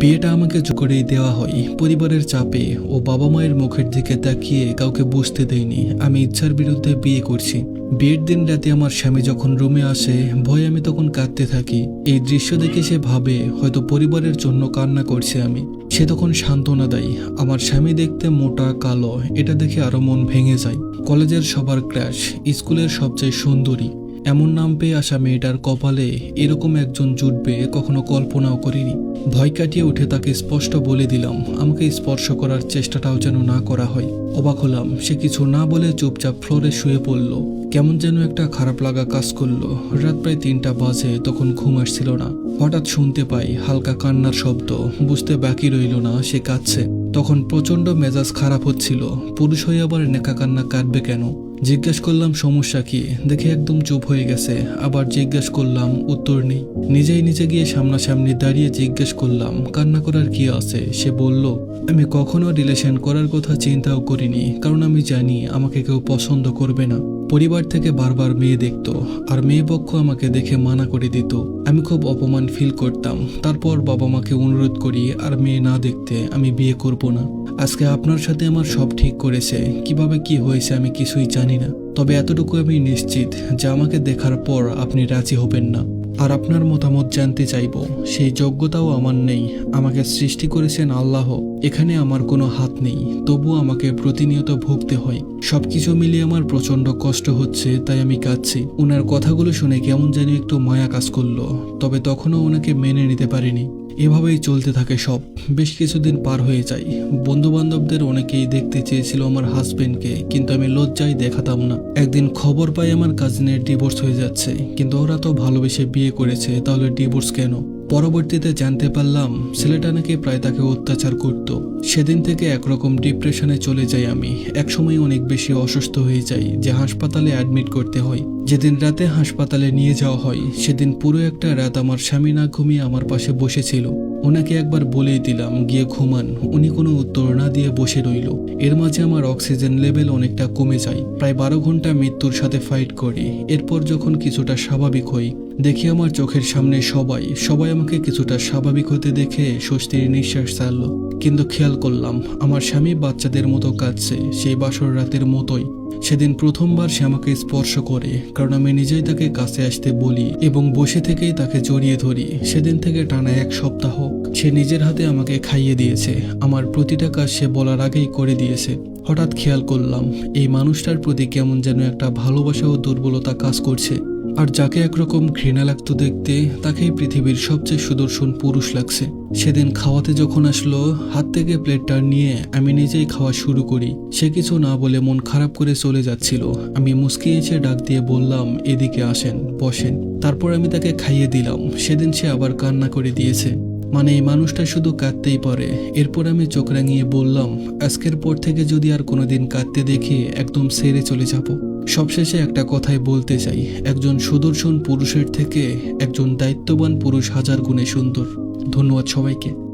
বিয়েটা আমাকে করেই দেওয়া হয়। পরিবারের চাপে ও বাবা মায়ের মুখের দিকে তাকিয়ে কাউকে বুঝতে দেয়নি। আমি ইচ্ছার বিরুদ্ধে বিয়ে করছি। বিয়ের দিন রাতে আমার স্বামী যখন রুমে আসে, ভয়ে আমি তখন কাঁদতে থাকি। এই দৃশ্য দেখে সে ভাবে হয়তো পরিবারের জন্য কান্না করছে আমি। সে তখন সান্ত্বনা দেয়, আমার স্বামী দেখতে মোটা, কালো, এটা দেখে আরও মন ভেঙে যায়। কলেজের সবার ক্র্যাশ স্কুলের সবচেয়ে সুন্দরী। এমন নাম পেয়ে আসা মেয়েটার কপালে এরকম একজন জুটবে কখনো কল্পনাও করিনি। ভয় কাটিয়ে উঠে তাকে স্পষ্ট বলে দিলাম, আমাকে স্পর্শ করার চেষ্টাটাও যেন না করা হয়। অবাক হলাম, সে কিছু না বলে চুপচাপ ফ্লোরে শুয়ে পড়ল। কেমন যেন একটা খারাপ লাগা কাজ করল। রাত প্রায় তিনটা বাজে, তখন ঘুম আসছিল না। হঠাৎ শুনতে পাই হালকা কান্নার শব্দ, বুঝতে বাকি রইল না সে কাঁদছে। তখন প্রচণ্ড মেজাজ খারাপ হচ্ছিল, পুরুষ হয়ে আবার নেকা কান্না কাটবে কেন? জিজ্ঞেস করলাম, সমস্যা কি? দেখে একদম চুপ হয়ে গেছে। আবার জিজ্ঞাসা করলাম, উত্তর নেই। নিজেই নিজে গিয়ে সামনাসামনি দাঁড়িয়ে জিজ্ঞেস করলাম, কান্না করার কি আছে? সে বলল, আমি কখনো রিলেশন করার কথা চিন্তাও করিনি, কারণ আমি জানি আমাকে কেউ পছন্দ করবে না। পরিবার থেকে বারবার মেয়ে দেখত, আর মেয়ে পক্ষ আমাকে দেখে মানা করে দিত। আমি খুব অপমান ফিল করতাম। তারপর বাবা মাকে অনুরোধ করি, আর মেয়ে না দেখতে আমি বিয়ে করব না। আজকে আপনার সাথে আমার সব ঠিক করেছে। কীভাবে কি হয়েছে আমি কিছুই জানি না। তবে এতটুকু আমি নিশ্চিত যে আমাকে দেখার পর আপনি রাজি হবেন না। আর আপনার মতামত জানতে চাইব। সেই যোগ্যতাও আমার নেই। আমাকে সৃষ্টি করেছেন আল্লাহ। এখানে আমার কোনো হাত নেই। তবু আমাকে প্রতিনিয়ত ভুগতে হয়। সবকিছু মিলিয়ে আমার প্রচণ্ড কষ্ট হচ্ছে, তাই আমি কাঁদছি। ওনার কথাগুলো শুনে কেমন যেন একটু মায়া কাজ করল, তবে তখনও ওনাকে মেনে নিতে পারিনি। এভাবেই চলতে থাকে সব। বেশ কিছুদিন পার হয়ে যায়। বন্ধু বান্ধবদের অনেকেই দেখতে চেয়েছিল আমার হাজবেন্ডকে কিন্তু আমি লজ্জায় দেখাতাম না। একদিন খবর পাই আমার কাজিনের ডিভোর্স হয়ে যাচ্ছে, কিন্তু ওরা তো ভালোবেসে বিয়ে করেছে, তাহলে ডিভোর্স কেন? পরবর্তীতে জানতে পারলাম, ছেলেটা নাকি প্রায় তাকে অত্যাচার করত। সেদিন থেকে একরকম ডিপ্রেশনে চলে যাই আমি। একসময় অনেক বেশি অসুস্থ হয়ে যাই, যে হাসপাতালে অ্যাডমিট করতে হয়। যেদিন রাতে হাসপাতালে নিয়ে যাওয়া হয়, সেদিন পুরো একটা রাত আমার স্বামী না ঘুমিয়ে আমার পাশে বসেছিল। ওনাকে একবার বলেই দিলাম, গিয়ে ঘুমান। উনি কোনো উত্তর না দিয়ে বসে রইল। এর মাঝে আমার অক্সিজেন লেভেল অনেকটা কমে যায়। প্রায় বারো ঘণ্টা মৃত্যুর সাথে ফাইট করি। এরপর যখন কিছুটা স্বাভাবিক হই, দেখি আমার চোখের সামনে সবাই সবাই আমাকে কিছুটা স্বাভাবিক হতে দেখে স্বস্তির নিঃশ্বাস ছাড়ল। কিন্তু খেয়াল করলাম, আমার স্বামী বাচ্চাদের মতো কাঁদছে, সেই বাসর রাতের মতোই। সেদিন প্রথমবার সে আমাকে স্পর্শ করে, কারণ আমি নিজেই তাকে কাছে আসতে বলি এবং বসে থেকেই তাকে জড়িয়ে ধরি। সেদিন থেকে টানা এক সপ্তাহ সে নিজের হাতে আমাকে খাইয়ে দিয়েছে। আমার প্রতিটা কাজ সে বলার আগেই করে দিয়েছে। হঠাৎ খেয়াল করলাম, এই মানুষটার প্রতি কেমন যেন একটা ভালোবাসা ও দুর্বলতা কাজ করছে। আর যাকে একরকম ঘৃণা লাগতো দেখতে, তাকেই পৃথিবীর সবচেয়ে সুদর্শন পুরুষ লাগছে। সেদিন খাওয়াতে যখন আসলো, হাত থেকে প্লেটটা নিয়ে আমি নিজেই খাওয়া শুরু করি। সে কিছু না বলে মন খারাপ করে চলে যাচ্ছিল। আমি মুসকি এসে ডাক দিয়ে বললাম, এদিকে আসেন, বসেন। তারপর আমি তাকে খাইয়ে দিলাম। সেদিন সে আবার কান্না করে দিয়েছে। মানে এই মানুষটা শুধু কাঁদতেই পারে। এরপর আমি চোখ রাঙিয়ে বললাম, আজকের পর থেকে যদি আর কোনোদিন কাঁদতে দেখি, একদম সেরে চলে যাব। সবশেষে একটা কথাই বলতে চাই। একজন সুদর্শন পুরুষের থেকে একজন দায়িত্ববান পুরুষ হাজার গুণে সুন্দর। ধন্যবাদ সবাইকে।